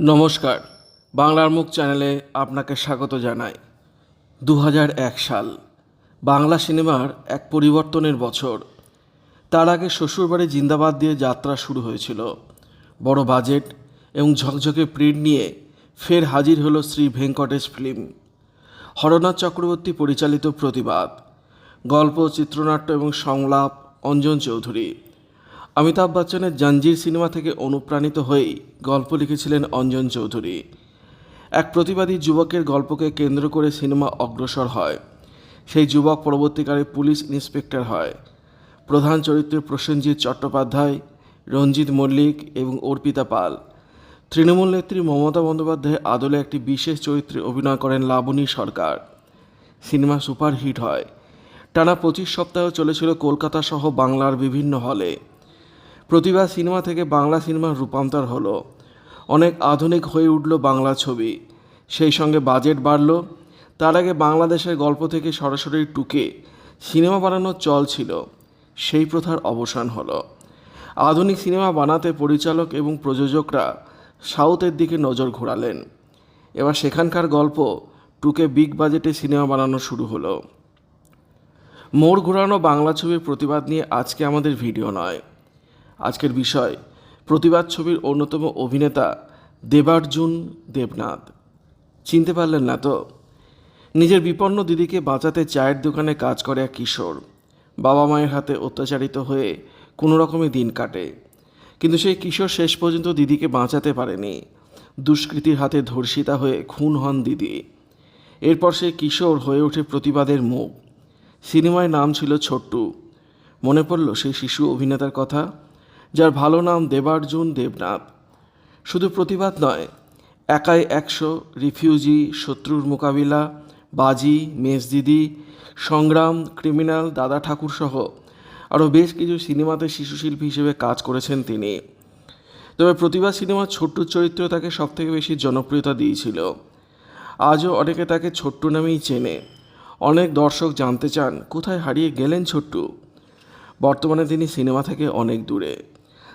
নমস্কার। বাংলার মুখ চ্যানেলে আপনাকে স্বাগত জানাই। দু সাল, বাংলা সিনেমার এক পরিবর্তনের বছর। তার আগে শ্বশুরবাড়ি জিন্দাবাদ দিয়ে যাত্রা শুরু হয়েছিল। বড় বাজেট এবং ঝকঝকে প্রিন্ট নিয়ে ফের হাজির হলো শ্রী ভেঙ্কটেশ ফিল্ম। হরনাথ চক্রবর্তী পরিচালিত প্রতিবাদ, গল্প, চিত্রনাট্য এবং সংলাপ, অঞ্জন চৌধুরী। অমিতাভ বচ্চনের জঞ্জির সিনেমা থেকে অনুপ্রাণিত হয়েই গল্প লিখেছিলেন অঞ্জন চৌধুরী। এক প্রতিবাদী যুবকের গল্পকে কেন্দ্র করে সিনেমা অগ্রসর হয়। সেই যুবক পরবর্তীকালে পুলিশ ইন্সপেক্টর হয়। প্রধান চরিত্রে প্রসেনজিৎ চট্টোপাধ্যায়, রঞ্জিত মল্লিক এবং অর্পিতা পাল। তৃণমূল নেত্রী মমতা বন্দ্যোপাধ্যায় আদলে একটি বিশেষ চরিত্রে অভিনয় করেন লাবণী সরকার। সিনেমা সুপারহিট হয়। টানা পঁচিশ সপ্তাহ চলেছিল কলকাতা সহ বাংলার বিভিন্ন হলে। প্রতিভা সিনেমা থেকে বাংলা সিনেমার রূপান্তর হলো। অনেক আধুনিক হয়ে উঠল বাংলা ছবি। সেই সঙ্গে বাজেট বাড়ল। তার আগে বাংলাদেশের গল্প থেকে সরাসরি টুকে সিনেমা বানানোর চল ছিল। সেই প্রথার অবসান হলো। আধুনিক সিনেমা বানাতে পরিচালক এবং প্রযোজকরা সাউথের দিকে নজর ঘোরালেন। এবার সেখানকার গল্প টুকে বিগ বাজেটে সিনেমা বানানো শুরু হলো। মোড় ঘোরানো বাংলা ছবির প্রতিবাদ নিয়ে আজকে আমাদের ভিডিও নয়। আজকের বিষয়, প্রতিবাদ ছবির অন্যতম অভিনেতা দেবার্জুন দেবনাথ। চিনতে পারলেন না তো? নিজের বিপন্ন দিদিকে বাঁচাতে চায়ের দোকানে কাজ করে এক কিশোর। বাবা মায়ের হাতে অত্যাচারিত হয়ে কোনো রকমে দিন কাটে। কিন্তু সেই কিশোর শেষ পর্যন্ত দিদিকে বাঁচাতে পারেনি। দুষ্কৃতীর হাতে ধর্ষিতা হয়ে খুন হন দিদি। এরপর সেই কিশোর হয়ে ওঠে প্রতিবাদের মুখ। সিনেমায় নাম ছিল ছোট্টু। মনে পড়ল সেই শিশু অভিনেতার কথা। যার ভালো নাম দেবার্জুন দেবনাথ। শুধু প্রতিবাদ নয়, একাই একশো রিফিউজি শত্রুর মোকাবিলা, বাজি, মেজদিদি, সংগ্রাম, ক্রিমিনাল, দাদা ঠাকুর সহ আরও বেশ কিছু সিনেমাতে শিশুশিল্পী হিসেবে কাজ করেছেন তিনি। তবে প্রতিবাদ সিনেমার ছোট্ট চরিত্র তাকে সবথেকে বেশি জনপ্রিয়তা দিয়েছিল। আজও অনেকে তাকে ছোট্টু নামেই চেনে। অনেক দর্শক জানতে চান, কোথায় হারিয়ে গেলেন ছোট্টু? বর্তমানে তিনি সিনেমা থেকে অনেক দূরে।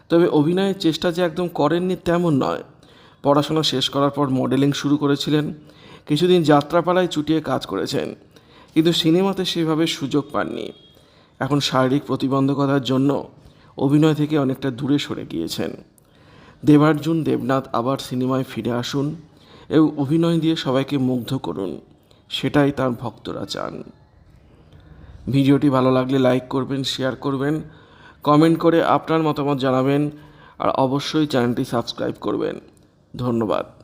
তবে অভিনয়ের চেষ্টা যে একদম করেননি তেমন নয়। পড়াশোনা শেষ করার পর মডেলিং শুরু করেছিলেন, কিছুদিন যাত্রাপালায় চুটিয়ে কাজ করেছেন, কিন্তু সিনেমাতে সেভাবে সুযোগ পাননি। এখন শারীরিক প্রতিবন্ধকতার জন্য অভিনয় থেকে অনেকটা দূরে সরে গিয়েছেন। দেবার্জুন দেবনাথ আবার সিনেমায় ফিরে আসুন এবং অভিনয় দিয়ে সবাইকে মুগ্ধ করুন, সেটাই তার ভক্তরা চান। ভিডিওটি ভালো লাগলে লাইক করবেন, শেয়ার করবেন কমেন্ট করে আপনার মতামত জানাবেন আর অবশ্যই চ্যানেলটি সাবস্ক্রাইব করবেন। ধন্যবাদ।